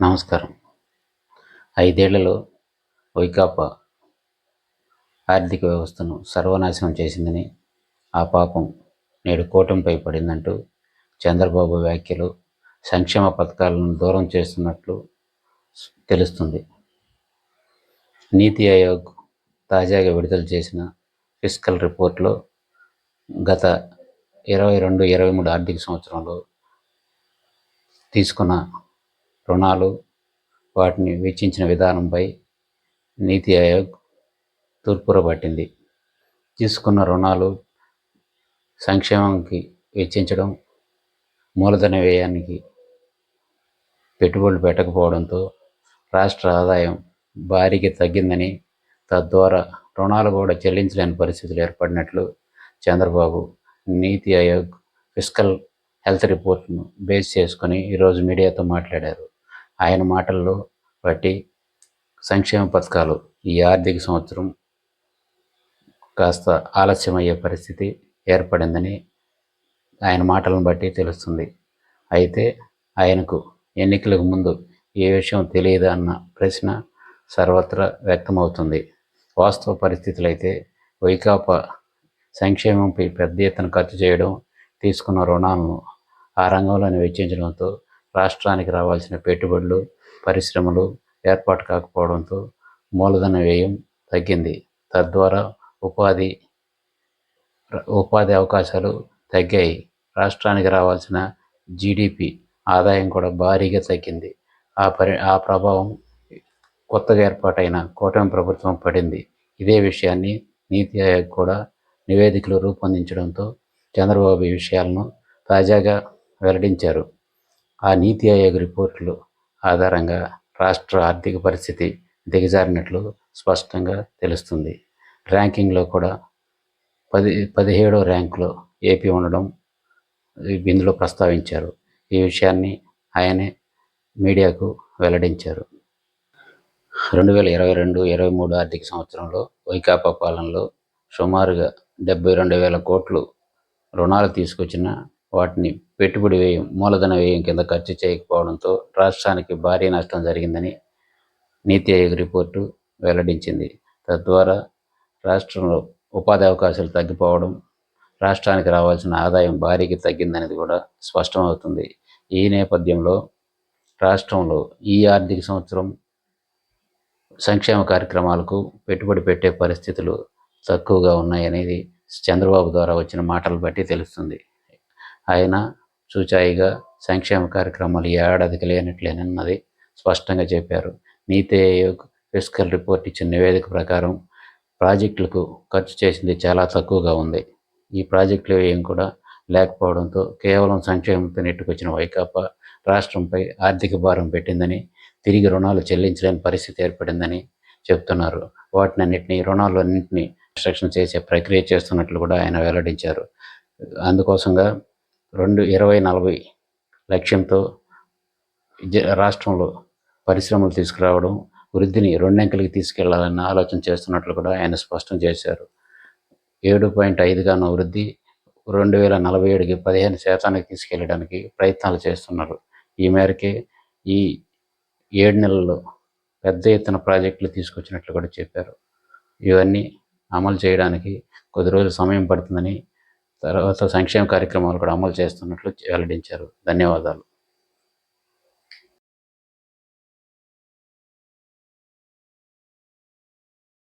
నమస్కారం. ఐదేళ్ళలో వైకాపా ఆర్థిక వ్యవస్థను సర్వనాశనం చేసిందని ఆ పాపం నేడు కూటమిపై పడిందంటూ చంద్రబాబు వ్యాఖ్యలు సంక్షేమ పథకాలను దూరం చేస్తున్నట్లు తెలుస్తుంది. నీతి ఆయోగ్ తాజాగా విడుదల చేసిన ఫిజికల్ రిపోర్ట్లో గత ఇరవై రెండు ఇరవై మూడు ఆర్థిక సంవత్సరంలో తీసుకున్న రుణాలు వాటిని వెచ్చించిన విధానంపై నీతి ఆయోగ్ తూర్పుర పట్టింది తీసుకున్న రుణాలు సంక్షేమంకి వెచ్చించడం మూలధన వ్యయానికి పెట్టుబడులు పెట్టకపోవడంతో రాష్ట్ర ఆదాయం భారీగా తగ్గిందని తద్వారా రుణాలు కూడా చెల్లించలేని పరిస్థితులు ఏర్పడినట్లు చంద్రబాబు నీతి ఆయోగ్ ఫిస్కల్ హెల్త్ రిపోర్ట్ను బేస్ చేసుకొని ఈరోజు మీడియాతో మాట్లాడారు. ఆయన మాటల్లో బట్టి సంక్షేమ పథకాలు ఈ ఆర్థిక సంవత్సరం కాస్త ఆలస్యమయ్యే పరిస్థితి ఏర్పడిందని ఆయన మాటలను బట్టి తెలుస్తుంది. అయితే ఆయనకు ఎన్నికలకు ముందు ఏ విషయం తెలియదా అన్న ప్రశ్న సర్వత్రా వ్యక్తమవుతుంది. వాస్తవ పరిస్థితులు అయితే వైకాపా సంక్షేమంపై పెద్ద ఎత్తున ఖర్చు చేయడం తీసుకున్న రుణాలను ఆ రంగంలోనే వెచ్చించడంతో రాష్ట్రానికి రావాల్సిన పెట్టుబడులు పరిశ్రమలు ఏర్పాటు కాకపోవడంతో మూలధన వ్యయం తగ్గింది. తద్వారా ఉపాధి ఉపాధి అవకాశాలు తగ్గాయి. రాష్ట్రానికి రావాల్సిన జీడిపి ఆదాయం కూడా భారీగా తగ్గింది. ఆ పరి ఆ ప్రభావం కొత్తగా ఏర్పాటైన కూటమి ప్రభుత్వం పడింది. ఇదే విషయాన్ని నీతి ఆయోగ్ కూడా నివేదికలు రూపొందించడంతో చంద్రబాబు ఈ విషయాలను తాజాగా వెల్లడించారు. ఆ నీతి ఆయోగ్ రిపోర్టులు ఆధారంగా రాష్ట్ర ఆర్థిక పరిస్థితి దిగజారినట్లు స్పష్టంగా తెలుస్తుంది. ర్యాంకింగ్లో కూడా పది పదిహేడో ర్యాంకులో ఏపీ ఉండడం ఇందులో ప్రస్తావించారు. ఈ విషయాన్ని ఆయనే మీడియాకు వెల్లడించారు. రెండు వేల ఇరవై రెండు ఇరవై మూడు ఆర్థిక సంవత్సరంలో వైకాపా పాలనలో సుమారుగా డెబ్బై రెండు వేల కోట్లు రుణాలు తీసుకొచ్చిన వాటిని పెట్టుబడి వ్యయం మూలధన వ్యయం కింద ఖర్చు చేయకపోవడంతో రాష్ట్రానికి భారీ నష్టం జరిగిందని నీతి ఆయోగ్ రిపోర్టు వెల్లడించింది. తద్వారా రాష్ట్రంలో ఉపాధి అవకాశాలు తగ్గిపోవడం రాష్ట్రానికి రావాల్సిన ఆదాయం భారీకి తగ్గిందనేది కూడా స్పష్టమవుతుంది. ఈ నేపథ్యంలో రాష్ట్రంలో ఈ ఆర్థిక సంవత్సరం సంక్షేమ కార్యక్రమాలకు పెట్టుబడి పెట్టే పరిస్థితులు తక్కువగా ఉన్నాయనేది చంద్రబాబు ద్వారా వచ్చిన మాటలు బట్టి తెలుస్తుంది. ఆయన చూచాయిగా సంక్షేమ కార్యక్రమాలు ఈ ఏడాదికి లేనట్లేనన్నది స్పష్టంగా చెప్పారు. నీతి ఆయోగ్ ఫిజికల్ రిపోర్ట్ ఇచ్చిన నివేదిక ప్రకారం ప్రాజెక్టులకు ఖర్చు చేసింది చాలా తక్కువగా ఉంది. ఈ ప్రాజెక్టులు ఏం కూడా లేకపోవడంతో కేవలం సంక్షేమంతో నెట్టుకొచ్చిన వైకాపా రాష్ట్రంపై ఆర్థిక భారం పెట్టిందని తిరిగి రుణాలు చెల్లించలేని పరిస్థితి ఏర్పడిందని చెప్తున్నారు. వాటిని అన్నింటినీ రుణాలు అన్నింటినీ కన్స్ట్రక్షన్ చేసే ప్రక్రియ చేస్తున్నట్లు కూడా ఆయన వెల్లడించారు. అందుకోసంగా రెండు ఇరవై నలభై లక్ష్యంతో రాష్ట్రంలో పరిశ్రమలు తీసుకురావడం వృద్ధిని రెండంకెలకి తీసుకెళ్ళాలన్న ఆలోచన చేస్తున్నట్లు కూడా ఆయన స్పష్టం చేశారు. ఏడు పాయింట్ ఐదుగా ఉన్న వృద్ధి రెండు వేల నలభై ఏడుకి పదిహేను శాతానికి తీసుకెళ్ళడానికి ప్రయత్నాలు చేస్తున్నారు. ఈ మేరకే ఈ ఏడు నెలల్లో పెద్ద ఎత్తున ప్రాజెక్టులు తీసుకొచ్చినట్లు కూడా చెప్పారు. ఇవన్నీ అమలు చేయడానికి కొద్ది రోజులు సమయం పడుతుందని తర్వాత సంక్షేమ కార్యక్రమాలు కూడా అమలు చేస్తున్నట్లు వెల్లడించారు. ధన్యవాదాలు.